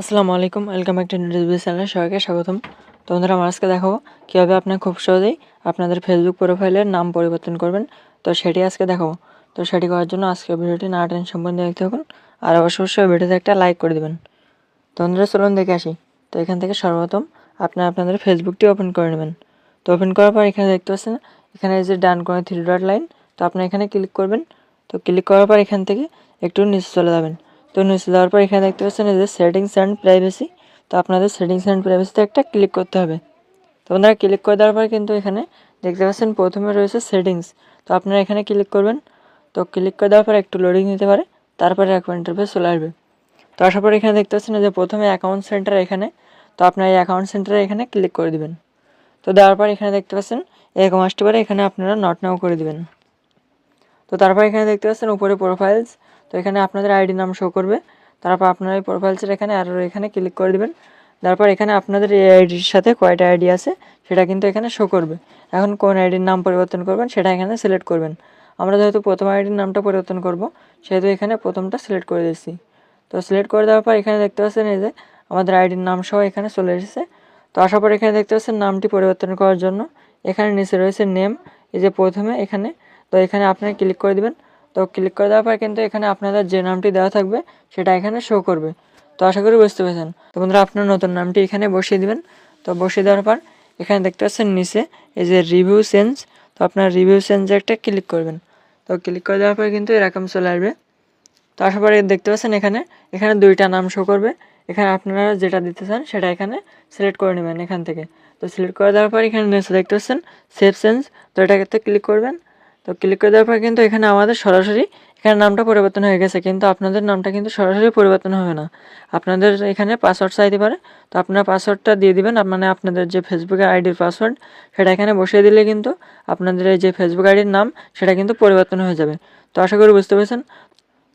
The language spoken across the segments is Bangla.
আসসালামু আলাইকুম, welcome back to news channel সবাইকে স্বাগতম। তো বন্ধুরা, আমার আজকে দেখাবো কীভাবে আপনার খুব সহজেই আপনাদের ফেসবুক প্রোফাইলের নাম পরিবর্তন করবেন। তো সেটি আজকে দেখাবো। তো সেটি করার জন্য আজকে ভিডিওটি না টেন সম্বন্ধে দেখতে থাকুন আর অবশ্যই অবশ্যই ভিডিওতে একটা লাইক করে দেবেন। তো বন্ধুরা, চলুন দেখে আসি। তো এখান থেকে সর্বপ্রথম আপনি আপনাদের ফেসবুকটি ওপেন করে নেবেন। তো ওপেন করার পর এখানে দেখতে পাচ্ছেন, এখানে যে ডান করে থ্রি ডট লাইন তো আপনি এখানে ক্লিক করবেন। তো ক্লিক করার পর এখান থেকে একটু নিচে চলে যাবেন। তো নিচে যাওয়ার পর এখানে দেখতে পাচ্ছেন যে সেটিংস অ্যান্ড প্রাইভেসি তো আপনাদের সেটিংস অ্যান্ড প্রাইভেসিতে একটা ক্লিক করতে হবে। তো আপনারা ক্লিক করে দেওয়ার পর কিন্তু এখানে দেখতে পাচ্ছেন প্রথমে রয়েছে সেটিংস তো আপনারা এখানে ক্লিক করবেন। তো ক্লিক করে দেওয়ার পর একটু লোডিং নিতে পারে, তারপরে এক ইন্টারফেস চলে আসবে। তো আসার পর এখানে দেখতে পাচ্ছেন যে প্রথমে অ্যাকাউন্ট সেন্টার এখানে, তো আপনার এই অ্যাকাউন্ট সেন্টারে এখানে ক্লিক করে দিবেন। তো দেওয়ার পর এখানে দেখতে পাচ্ছেন, এরকম আসতে পারে, এখানে আপনারা নট নাও করে দিবেন। তো তারপর এখানে দেখতে পাচ্ছেন উপরে প্রোফাইলস এখানে আপনাদের আইডি নাম শো করবে। তারপর আপনারা এই প্রোফাইলসের এখানে আরও এখানে ক্লিক করে দিবেন। তারপর এখানে আপনাদের এই আইডির সাথে কয়টা আইডি আছে সেটা কিন্তু এখানে শো করবে। এখন কোন আইডির নাম পরিবর্তন করবেন সেটা এখানে সিলেক্ট করবেন। আমরা যেহেতু প্রথম আইডির নামটা পরিবর্তন করব, সেহেতু এখানে প্রথমটা সিলেক্ট করে দিচ্ছি তো সিলেক্ট করে দেওয়ার পর এখানে দেখতে পাচ্ছেন এই যে আমাদের আইডির নাম সহ এখানে চলে এসেছে। তো আসার পর এখানে দেখতে পাচ্ছেন নামটি পরিবর্তন করার জন্য। এখানে নিচে রয়েছে নেম এই যে প্রথমে এখানে। তো এখানে আপনারা ক্লিক করে দিবেন। তো ক্লিক করে দেওয়ার পর কিন্তু এখানে আপনাদের যে নামটি দেওয়া থাকবে, সেটা এখানে শো করবে। তো আশা করি বুঝতে পেরেছেন। তো বন্ধুরা, আপনার নতুন নামটি এখানে বসিয়ে দিবেন। তো বসিয়ে দেওয়ার পর এখানে দেখতে পাচ্ছেন নিচে এই যে রিভিউ সেন্স তো আপনার রিভিউ সেন্সে একটা ক্লিক করবেন। তো ক্লিক করে দেওয়ার পর কিন্তু এরকম চলে আসবে। তো আসার পরে দেখতে পাচ্ছেন এখানে এখানে দুইটা নাম শো করবে। এখানে আপনারা যেটা দিতে চান, সেটা এখানে সিলেক্ট করে নেবেন এখান থেকে। তো সিলেক্ট করে দেওয়ার পর এখানে দেখতে পাচ্ছেন সেভ সেন্স তো এটাতে ক্লিক করবেন। তো ক্লিক করে দেওয়ার পর কিন্তু এখানে আমাদের সরাসরি এখানে নামটা পরিবর্তন হয়ে গেছে, কিন্তু আপনাদের নামটা কিন্তু সরাসরি পরিবর্তন হবে না। আপনাদের এখানে পাসওয়ার্ড চাইতে পারে, তো আপনার পাসওয়ার্ডটা দিয়ে দিবেন মানে আপনাদের যে ফেসবুকের আইডির পাসওয়ার্ড সেটা এখানে বসিয়ে দিলে কিন্তু আপনাদের এই যে ফেসবুক আইডির নাম, সেটা কিন্তু পরিবর্তন হয়ে যাবে। তো আশা করি বুঝতে পেরেছেন।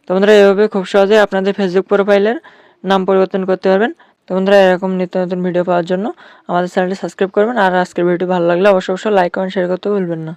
তো বন্ধুরা, এভাবে খুব সহজে আপনাদের ফেসবুক প্রোফাইলের নাম পরিবর্তন করতে পারবেন। তো বন্ধুরা, এরকম নিত্য নতুন ভিডিও পাওয়ার জন্য আমাদের চ্যানেলটি সাবস্ক্রাইব করবেন, আর আজকের ভিডিওটি ভালো লাগলে অবশ্যই অবশ্যই লাইক কমেন্ট শেয়ার করতে ভুলবেন না।